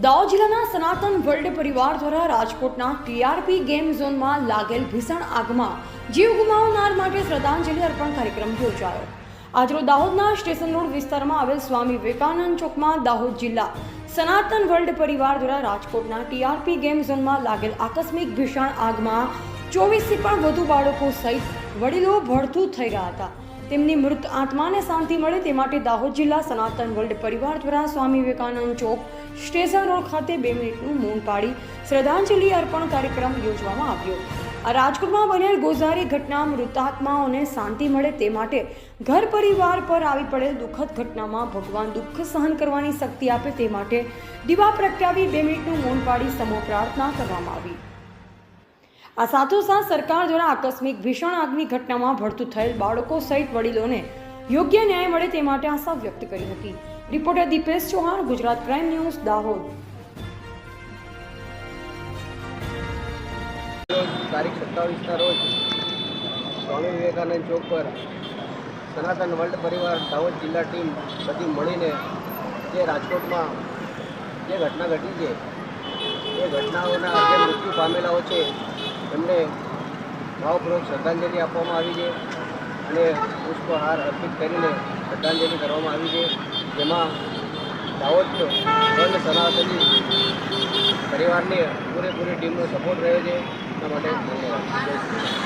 દાહોદ જિલ્લાના સનાતન વર્લ્ડ પરિવાર દ્વારા રાજકોટના ટીઆરપી ગેમ ઝોનમાં લાગેલ ભીષણ આગમાં જીવ ગુમાવનાર માટે શ્રદ્ધાંજલિ અર્પણ કાર્યક્રમ યોજાયો. આજરોજ દાહોદના સ્ટેશન રોડ વિસ્તારમાં આવેલ સ્વામી વિવેકાનંદ ચોકમાં દાહોદ જિલ્લા સનાતન વર્લ્ડ પરિવાર દ્વારા રાજકોટના ટીઆરપી ગેમ ઝોનમાં લાગેલ આકસ્મિક ભીષણ આગમાં ચોવીસથી પણ વધુ બાળકો સહિત વડીલો ભડથું થઈ ગયા હતા. તેમની મૃત આત્માને શાંતિ મળે તે માટે દાહોદ જિલ્લા સનાતન વર્લ્ડ પરિવાર દ્વારા સ્વામી વિવેકાનંદ ચોક સ્ટેશન રોડ ખાતે બે મિનિટનું મૌન પાડી શ્રદ્ધાંજલિ અર્પણ કાર્યક્રમ યોજવામાં આવ્યો. આ રાજકોટમાં બનેલ ગોઝારી ઘટના મૃતાત્માઓને શાંતિ મળે તે માટે ઘર પરિવાર પર આવી પડેલ દુઃખદ ઘટનામાં ભગવાન દુઃખ સહન કરવાની શક્તિ આપે તે માટે દીવા પ્રગટાવી બે મિનિટનું મૌન પાડી સમૂહ પ્રાર્થના કરવામાં આવી. આ સાથોસાથ સરકાર દ્વારા આકસ્મિક ભીષણ આગની ઘટનામાં ભળતું થયેલ બાળકો સહિત વડીલોને યોગ્ય ન્યાય મળે તે માટે આશા વ્યક્ત કરી હતી. Reporter Dipesh Chauhan, Gujarat prime news, Dahod. તારીખ સત્તાવીસના રોજ સ્વામી વિવેકાનંદ ચોક પર સનાતન વર્લ્ડ પરિવાર દાહોદ જિલ્લા ટીમ બધી મળીને જે રાજકોટમાં જે ઘટના ઘટી છે, એ ઘટનાઓના જે મૃત્યુ પામેલાઓ છે એમને ભાવપૂર્વક શ્રદ્ધાંજલિ આપવામાં આવી છે અને પુષ્પહાર અર્પિત કરીને શ્રદ્ધાંજલિ કરવામાં આવી છે જેમાં દાહોદ બંધ સનાતની પરિવારની પૂરેપૂરી ટીમનો સપોર્ટ રહ્યો છે એના માટે ધન્યવાદ.